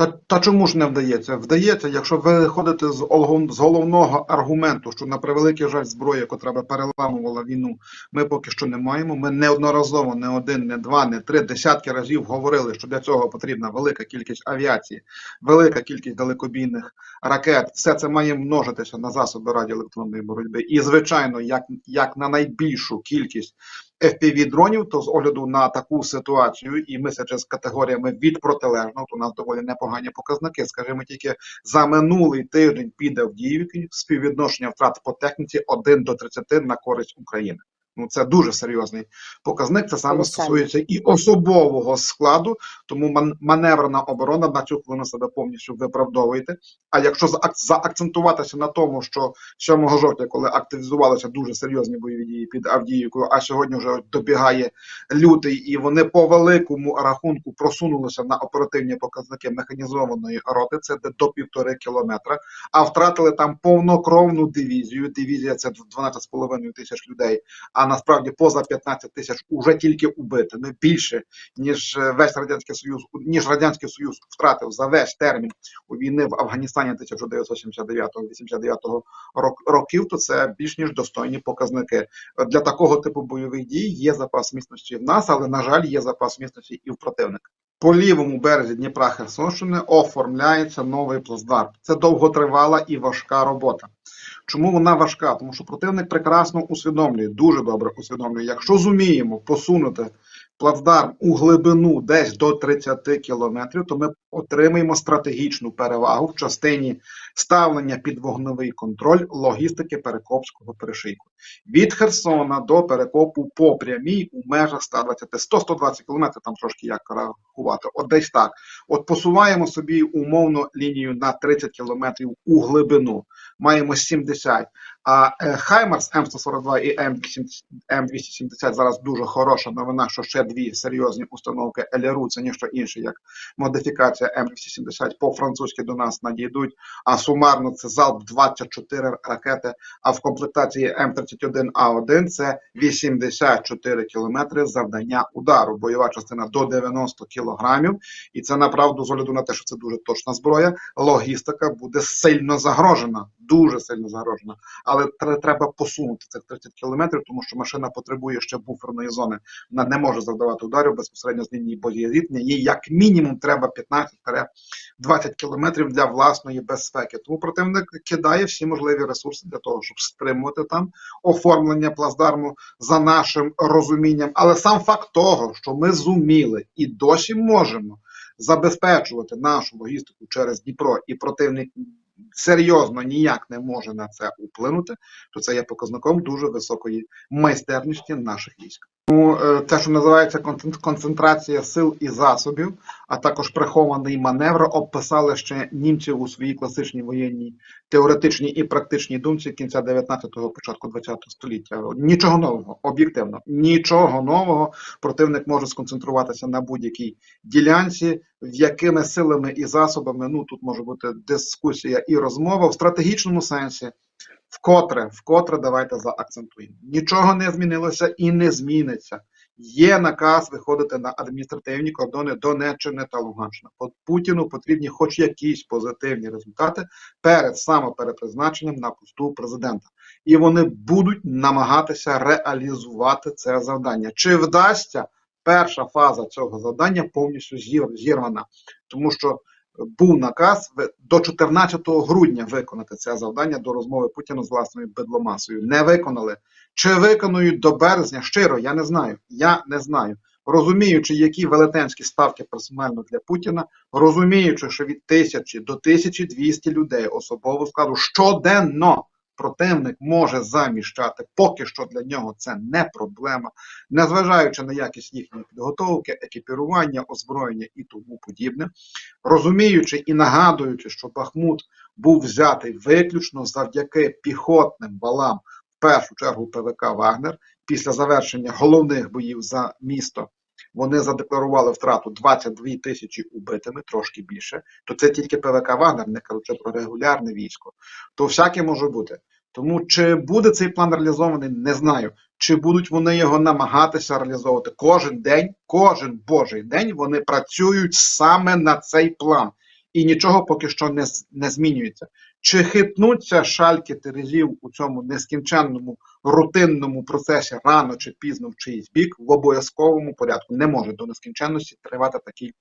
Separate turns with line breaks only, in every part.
Та, та чому ж не вдається? Вдається, якщо ви виходите з, з головного аргументу, що на превеликий жаль зброя, котра би переламувала війну, ми поки що не маємо. Ми неодноразово, не один, не два, не три, десятки разів говорили, що для цього потрібна велика кількість авіації, велика кількість далекобійних ракет. Все це має множитися на засоби радіоелектронної боротьби. І, звичайно, як, як на найбільшу кількість FPV-дронів, то з огляду на таку ситуацію і мислячи з категоріями від протилежного, то у нас доволі непогані показники. Скажімо, тільки за минулий тиждень піде в дії співвідношення втрат по техніці 1 до 30 на користь України. Ну це дуже серйозний показник. Це саме стосується і особового складу, тому ман- маневрена оборона на цю хвилину себе повністю виправдовуєте. А якщо заакцентуватися на тому, що 7 жовтня, коли активізувалися дуже серйозні бойові дії під Авдіївкою, а сьогодні вже добігає лютий, і вони по великому рахунку просунулися на оперативні показники механізованої роти, це де до півтори кілометра, а втратили там повнокровну дивізію. Дивізія це 12,5 тисяч людей, а насправді поза 15 тисяч уже тільки убитими, більше ніж е, весь радянський союз, ніж радянський союз втратив за весь термін у війни в Афганістані 1979-89 рок- років, то це більш ніж достойні показники. Для такого типу бойових дій є запас міцності в нас, але на жаль, є запас міцності і в противника. По лівому березі Дніпра Херсонщини оформляється новий плацдарм. Це довготривала і важка робота. Чому вона важка? Тому що противник прекрасно усвідомлює, дуже добре усвідомлює. Якщо зуміємо посунути плацдарм у глибину десь до 30 кілометрів, то ми отримаємо стратегічну перевагу в частині ставлення під вогневий контроль логістики Перекопського перешийку. Від Херсона до Перекопу по прямій у межах 120, 100-120 кілометрів, там трошки як рахувати, от десь так. От посуваємо собі умовно лінію на 30 кілометрів у глибину, маємо 70. А е, Хаймарс М142 і М270 зараз дуже хороша новина, що ще дві серйозні установки ЛРУ, це ніщо інше, як модифікація М270 по-французьки до нас надійдуть, а сумарно це залп 24 ракети, а в комплектації М31А1 це 84 кілометри завдання удару, бойова частина до 90 кілограмів, і це направду з огляду на те, що це дуже точна зброя, логістика буде сильно загрожена, дуже сильно загрожена. Але тре- треба посунути цих 30 кілометрів, тому що машина потребує ще буферної зони. Вона не може завдавати ударів безпосередньо з лінії боєзіткнення. Їй як мінімум треба 15-20 кілометрів для власної безпеки. Тому противник кидає всі можливі ресурси для того, щоб стримувати там оформлення плацдарму за нашим розумінням. Але сам факт того, що ми зуміли і досі можемо забезпечувати нашу логістику через Дніпро, і противник серйозно ніяк не може на це вплинути, то це є показником дуже високої майстерності наших військ. Е, те, що називається концен- концентрація сил і засобів, а також прихований маневр, описали ще німці у своїй класичній воєнній теоретичній і практичній думці кінця 19-го, початку 20-го століття. Нічого нового, об'єктивно, нічого нового. Противник може сконцентруватися на будь-якій ділянці, в якими силами і засобами. Ну тут може бути дискусія і розмова в стратегічному сенсі. Вкотре, вкотре давайте заакцентуємо. Нічого не змінилося і не зміниться. Є наказ виходити на адміністративні кордони Донеччини та Луганщини. Путіну потрібні хоч якісь позитивні результати перед самоперепризначенням на посту президента. І вони будуть намагатися реалізувати це завдання. Чи вдасться перша фаза цього завдання повністю зірвана? Тому що був наказ до 14 грудня виконати це завдання до розмови Путіна з власною бедломасою. Не виконали. Чи виконують до березня? Щиро, я не знаю. Я не знаю. Розуміючи, які велетенські ставки персонально для Путіна, розуміючи, що від тисячі до 1200 людей особового складу щоденно противник може заміщати, поки що для нього це не проблема, незважаючи на якість їхньої підготовки, екіпірування, озброєння і тому подібне, розуміючи і нагадуючи, що Бахмут був взятий виключно завдяки піхотним валам, в першу чергу ПВК Вагнер, після завершення головних боїв за місто. Вони задекларували втрату 22 тисячі убитими, трошки більше. То це тільки ПВК Вагнер, не кажучи про регулярне військо. То всяке може бути. Тому чи буде цей план реалізований, не знаю. Чи будуть вони його намагатися реалізовувати кожен день, кожен божий день вони працюють саме на цей план. і нічого поки що не, не змінюється. Чи хитнуться шальки терезів у цьому нескінченному рутинному процесі рано чи пізно в чийсь бік в обов'язковому порядку? Не може до нескінченності тривати такий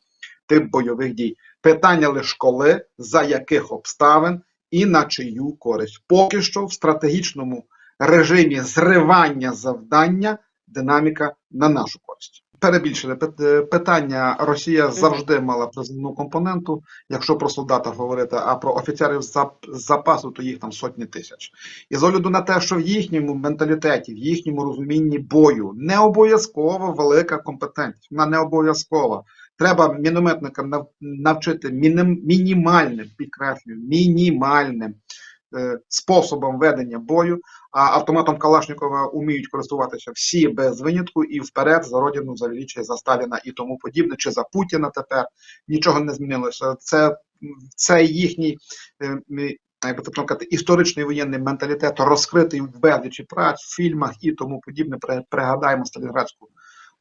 тип бойових дій. Питання лише коли, за яких обставин і на чию користь. Поки що в стратегічному режимі зривання завдання динаміка на нашу користь. Перебільшене е, питання Росія завжди мала призовну компоненту. Якщо про солдата говорити, а про офіцерів зап- запасу, то їх там сотні тисяч. І з огляду на те, що в їхньому менталітеті, в їхньому розумінні бою не обов'язково велика компетентність, вона не обов'язкова. Треба мінометникам навчити мінімальним, підкреслюю, мінімальним е, способом ведення бою, а автоматом Калашникова уміють користуватися всі без винятку і вперед за родину, за величие, за Сталіна і тому подібне, чи за Путіна тепер нічого не змінилося. Це, це їхній е, історичний воєнний менталітет розкритий в безлічі праць, в фільмах і тому подібне. При- Пригадаємо Сталінградську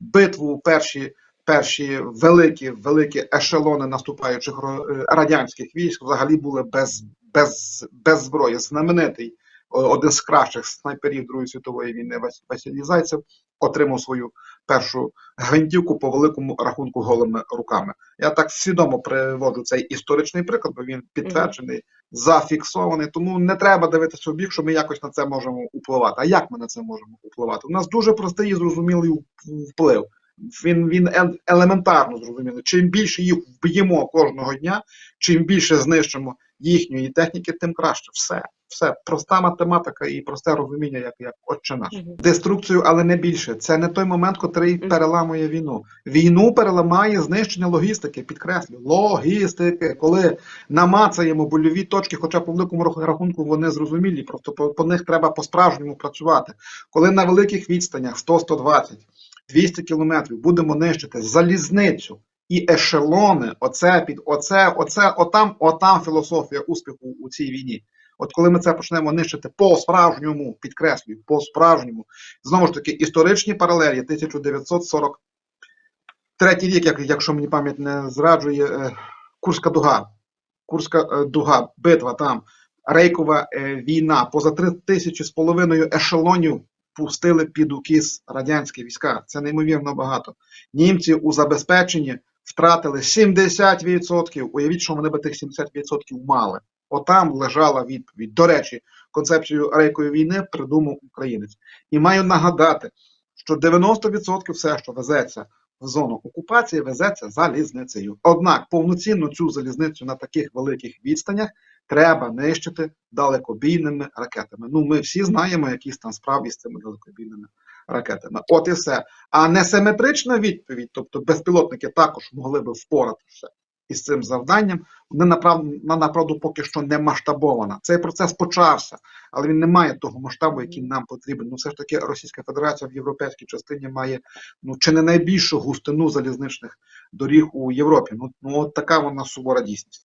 битву, перші. Перші великі великі ешелони наступаючих е, радянських військ взагалі були без, без, без зброї. Знаменитий один з кращих снайперів Другої світової війни Вас- Василій Зайцев отримав свою першу гвинтівку по великому рахунку голими руками. Я так свідомо приводжу цей історичний приклад, бо він підтверджений, зафіксований. Тому не треба дивитися в бік, що ми якось на це можемо впливати. А як ми на це можемо впливати? У нас дуже простий і зрозумілий вплив. Він, він елементарно зрозумілий. Чим більше їх вб'ємо кожного дня, чим більше знищимо їхньої техніки, тим краще. Все. Все. Проста математика і просте розуміння, як, як отче наш.
Мгм.
Деструкцію, але не більше. Це не той момент, котрий
Мгм.
переламує війну. Війну переламає знищення логістики, підкреслю, логістики. Коли намацаємо больові точки, хоча по великому рах- рахунку вони зрозумілі, просто по, по них треба по-справжньому працювати. Коли на великих відстанях 100-120, 200 кілометрів. Будемо нищити залізницю і ешелони, оце під оце, оце, отам, отам філософія успіху у цій війні. От коли ми це почнемо нищити по-справжньому, підкреслюю, по-справжньому, знову ж таки, історичні паралелі 1943 рік, як, якщо мені пам'ять не зраджує, е, Курська дуга, Курська е, дуга, битва там, Рейкова е, війна, поза три тисячі з половиною ешелонів пустили під укіс радянські війська. Це неймовірно багато. Німці у забезпеченні втратили 70%. Уявіть, що вони би тих 70% мали. Отам лежала відповідь. До речі, концепцію рейкової війни придумав українець. І маю нагадати, що 90% все, що везеться в зону окупації, везеться залізницею. Однак повноцінно цю залізницю на таких великих відстанях треба нищити далекобійними ракетами. Ну, ми всі знаємо, які там справді з цими далекобійними ракетами. От і все. А несиметрична відповідь, тобто безпілотники також могли би впоратися із цим завданням, вона направду, вона направду поки що не масштабована. Цей процес почався, але він не має того масштабу, який нам потрібен. Ну, все ж таки, Російська Федерація в європейській частині має ну чи не найбільшу густину залізничних доріг у Європі. Ну, ну от така вона сувора дійсність.